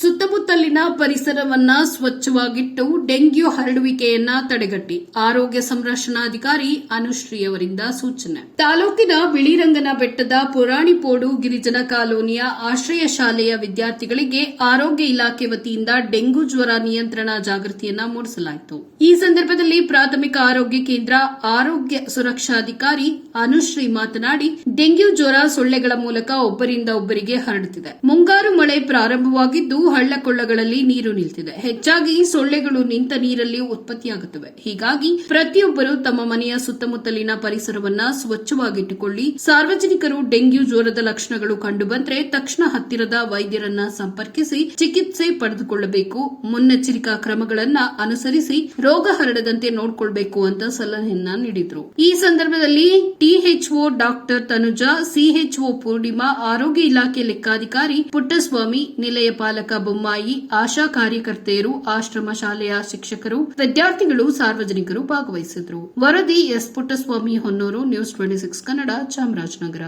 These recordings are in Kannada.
ಸುತ್ತಮುತ್ತಲಿನ ಪರಿಸರವನ್ನ ಸ್ವಚ್ಛವಾಗಿಟ್ಟು ಡೆಂಗ್ಯೂ ಹರಡುವಿಕೆಯನ್ನ ತಡೆಗಟ್ಟಿ. ಆರೋಗ್ಯ ಸಂರಕ್ಷಣಾಧಿಕಾರಿ ಅನುಶ್ರೀ ಅವರಿಂದ ಸೂಚನೆ. ತಾಲೂಕಿನ ಬಿಳಿರಂಗನ ಬೆಟ್ಟದ ಪುರಾಣಿಪೋಡು ಗಿರಿಜನ ಕಾಲೋನಿಯ ಆಶ್ರಯ ಶಾಲೆಯ ವಿದ್ಯಾರ್ಥಿಗಳಿಗೆ ಆರೋಗ್ಯ ಇಲಾಖೆ ವತಿಯಿಂದ ಡೆಂಗು ಜ್ವರ ನಿಯಂತ್ರಣ ಜಾಗೃತಿಯನ್ನ ಮೂಡಿಸಲಾಯಿತು. ಈ ಸಂದರ್ಭದಲ್ಲಿ ಪ್ರಾಥಮಿಕ ಆರೋಗ್ಯ ಕೇಂದ್ರ ಆರೋಗ್ಯ ಸುರಕ್ಷಾಧಿಕಾರಿ ಅನುಶ್ರೀ ಮಾತನಾಡಿ, ಡೆಂಗ್ಯೂ ಜ್ವರ ಸೊಳ್ಳೆಗಳ ಮೂಲಕ ಒಬ್ಬರಿಂದ ಒಬ್ಬರಿಗೆ ಹರಡುತ್ತಿದೆ. ಮುಂಗಾರು ಮಳೆ ಪ್ರಾರಂಭವಾಗಿದ್ದು ಹಳ್ಳಕೊಳ್ಳಗಳಲ್ಲಿ ನೀರು ನಿಲ್ತಿದೆ. ಹೆಚ್ಚಾಗಿ ಸೊಳ್ಳೆಗಳು ನಿಂತ ನೀರಲ್ಲಿ ಉತ್ಪತ್ತಿಯಾಗುತ್ತವೆ. ಹೀಗಾಗಿ ಪ್ರತಿಯೊಬ್ಬರು ತಮ್ಮ ಮನೆಯ ಸುತ್ತಮುತ್ತಲಿನ ಪರಿಸರವನ್ನ ಸ್ವಚ್ಛವಾಗಿಟ್ಟುಕೊಳ್ಳಿ. ಸಾರ್ವಜನಿಕರು ಡೆಂಗ್ಯೂ ಜ್ವರದ ಲಕ್ಷಣಗಳು ಕಂಡುಬಂದರೆ ತಕ್ಷಣ ಹತ್ತಿರದ ವೈದ್ಯರನ್ನ ಸಂಪರ್ಕಿಸಿ ಚಿಕಿತ್ಸೆ ಪಡೆದುಕೊಳ್ಳಬೇಕು. ಮುನ್ನೆಚ್ಚರಿಕಾ ಕ್ರಮಗಳನ್ನ ಅನುಸರಿಸಿ ರೋಗ ಹರಡದಂತೆ ನೋಡಿಕೊಳ್ಬೇಕು ಅಂತ ಸಲಹೆಯನ್ನ ನೀಡಿದ್ರು. ಈ ಸಂದರ್ಭದಲ್ಲಿ THO doctor Tanuja CHO Poornima, ಆರೋಗ್ಯ ಇಲಾಖೆ ಲೆಕ್ಕಾಧಿಕಾರಿ ಪುಟ್ಟಸ್ವಾಮಿ, ನಿಲಯ ಪಾಲಕ ಬೊಮ್ಮಾಯಿ ಆಶಾ ಕಾರ್ಯಕರ್ತೆಯರು ಆಶ್ರಮ ಶಾಲೆಯ ಶಿಕ್ಷಕರು ವಿದ್ಯಾರ್ಥಿಗಳು ಸಾರ್ವಜನಿಕರು ಭಾಗವಹಿಸಿದ್ರು. ವರದಿ S. Puttaswamy Honnur news twenty six Kannada Chamarajanagar.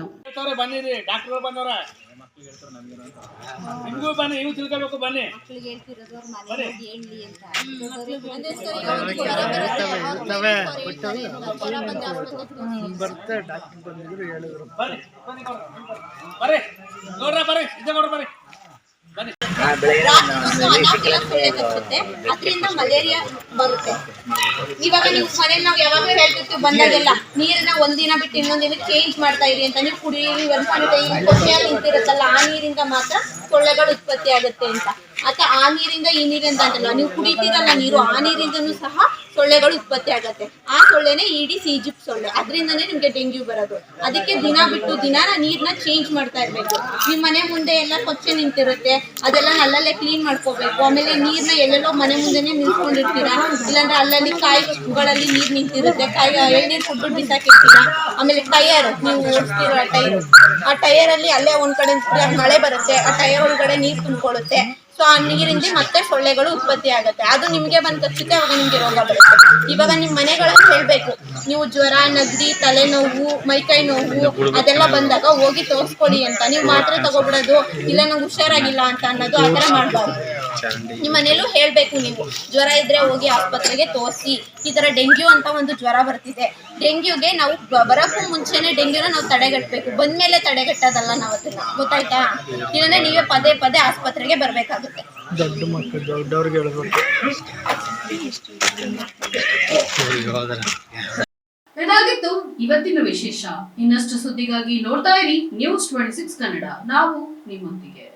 ಬರ್ರಿ ಬರ್ರಿ ನೋಡ್ರ ಬರ್ರಿ ಇದ್ದ ನೋಡ್ರಿ ಬರ್ರಿ ಬನ್ನಿ ಅದರಿಂದ ಮಲೇರಿಯಾ ಬರುತ್ತೆ. ಇವಾಗ ನೀವು ಮನೇಲಿ ನಾವು ಯಾವಾಗ ಹೇಳ್ತಿರ್ತೀವಿ ಬಂದಾಗೆಲ್ಲ ನೀರನ್ನ ಒಂದಿನ ಬಿಟ್ಟು ಇನ್ನೊಂದ್ ದಿನ ಚೇಂಜ್ ಮಾಡ್ತಾ ಇರಿ ಅಂತ. ನೀವು ಕುಡಿಯಿರಿ ಕೊಚ್ಚೆಯಲ್ಲಿ ನಿಂತಿರುತ್ತಲ್ಲ ಆ ನೀರಿಂದ ಮಾತ್ರ ಸೊಳ್ಳೆಗಳು ಉತ್ಪತ್ತಿ ಆಗುತ್ತೆ ಅಂತ. ಮತ್ತೆ ಆ ನೀರಿಂದ ಈ ನೀರಿಂದ ಅಂತಲ್ಲ. ನೀವು ಕುಡಿತೀರಲ್ಲ ನೀರು, ಆ ನೀರಿಂದನೂ ಸಹ ಸೊಳ್ಳೆಗಳು ಉತ್ಪತ್ತಿ ಆಗತ್ತೆ. ಆ ಸೊಳ್ಳೆನೆ ಇಡೀ ಸಿಜಿಪ್ ಸೊಳ್ಳೆ. ಅದರಿಂದನೇ ನಿಮ್ಗೆ ಡೆಂಗ್ಯೂ ಬರೋದು. ಅದಕ್ಕೆ ದಿನ ಬಿಟ್ಟು ದಿನ ನೀರ್ನ ಚೇಂಜ್ ಮಾಡ್ತಾ ಇರ್ಬೇಕು. ನಿಮ್ ಮನೆ ಮುಂದೆ ಎಲ್ಲ ಕೊಚ್ಚೆ ನಿಂತಿರುತ್ತೆ. ಅದೆಲ್ಲ ಅಲ್ಲಲ್ಲೇ ಕ್ಲೀನ್ ಮಾಡ್ಕೋಬೇಕು. ಆಮೇಲೆ ನೀರ್ನ ಎಲ್ಲೆಲ್ಲೋ ಮನೆ ಮುಂದೆನೆ ನಿಲ್ಸ್ಕೊಂಡಿರ್ತೀರಾ? ಇಲ್ಲಾಂದ್ರೆ ಅಲ್ಲಲ್ಲಿ ಕಾಯಿಗಳಲ್ಲಿ ನೀರ್ ನಿಂತಿರುತ್ತೆ. ಕಾಯಿ ಎಳ್ನೀರ್ ಕುಟ್ಟು ಬಿಸಾಕಿರ್ತೀರಾ? ಆಮೇಲೆ ಟೈರ್ ನೀವು ಓಡಿಸ್ತಿರೋ ಟೈರ್ ಆ ಟೈರ್ ಅಲ್ಲಿ ಅಲ್ಲೇ ಒಂದ್ ಕಡೆ ಮಳೆ ಬರುತ್ತೆ. ಆ ಟೈರ್ ಒಳಗಡೆ ನೀರ್ ತುಂಬಿಕೊಳ್ಳುತ್ತೆ. ಸೊ ಆ ನೀರಿಂದ ಮತ್ತೆ ಸೊಳ್ಳೆಗಳು ಉತ್ಪತ್ತಿ ಆಗುತ್ತೆ. ಅದು ನಿಮಗೆ ಬಂದ ಕಚ್ಚುತ್ತೆ ಅವಾಗ ನಿಮ್ಗೆ ರೋಗ ಬರುತ್ತೆ. ಇವಾಗ ನಿಮ್ ಮನೆಗಳಲ್ಲಿ ಹೇಳ್ಬೇಕು. ನೀವು ಜ್ವರ, ನಗ್ರಿ, ತಲೆನೋವು, ಮೈಕೈ ನೋವು ಅದೆಲ್ಲ ಬಂದಾಗ ಹೋಗಿ ತೋರಿಸ್ಕೊಡಿ ಅಂತ. ನೀವು ಮಾತ್ರೆ ತಗೊಬಿಡೋದು, ಇಲ್ಲ ನಂಗೆ ಹುಷಾರಾಗಿಲ್ಲ ಅಂತ ಅನ್ನೋದು ಆ ಥರ ಮಾಡಬಾರ್ದು. ನಿಮ್ಮ ಮನೇಲೂ ಹೇಳ್ಬೇಕು ನೀವು. ಜ್ವರ ಇದ್ರೆ ಹೋಗಿ ಆಸ್ಪತ್ರೆಗೆ ತೋರಿಸಿ. ಈ ತರ ಡೆಂಗ್ಯೂ ಅಂತ ಒಂದು ಜ್ವರ ಬರ್ತಿದೆ. ಡೆಂಗ್ಯೂಗೆ ನಾವು ಬರೋಕ್ಕೂ ಮುಂಚೆನೆ ಡೆಂಗ್ಯೂನ ನಾವು ತಡೆಗಟ್ಟಬೇಕು ಬಂದ್ಮೇಲೆ ತಡೆಗಟ್ಟೋದಲ್ಲ ನಾವು ಅದನ್ನ. ಗೊತ್ತಾಯ್ತಾ? ಇಲ್ಲಾಂದ್ರೆ ನೀವೇ ಪದೇ ಪದೇ ಆಸ್ಪತ್ರೆಗೆ ಬರ್ಬೇಕಾಗುತ್ತೆ. ದೊಡ್ಡ ಮಕ್ಕಳು ದೊಡ್ಡವ್ರಿಗೆ ಹೇಳ್ಬೇಕು. ಇದಾಗಿತ್ತು ಇವತ್ತಿನ ವಿಶೇಷ. ಇನ್ನಷ್ಟು ಸುದ್ದಿಗಾಗಿ ನೋಡ್ತಾ ಇರಿ. News twenty six Kannada. ನಾವು ನಿಮ್ಮೊಂದಿಗೆ.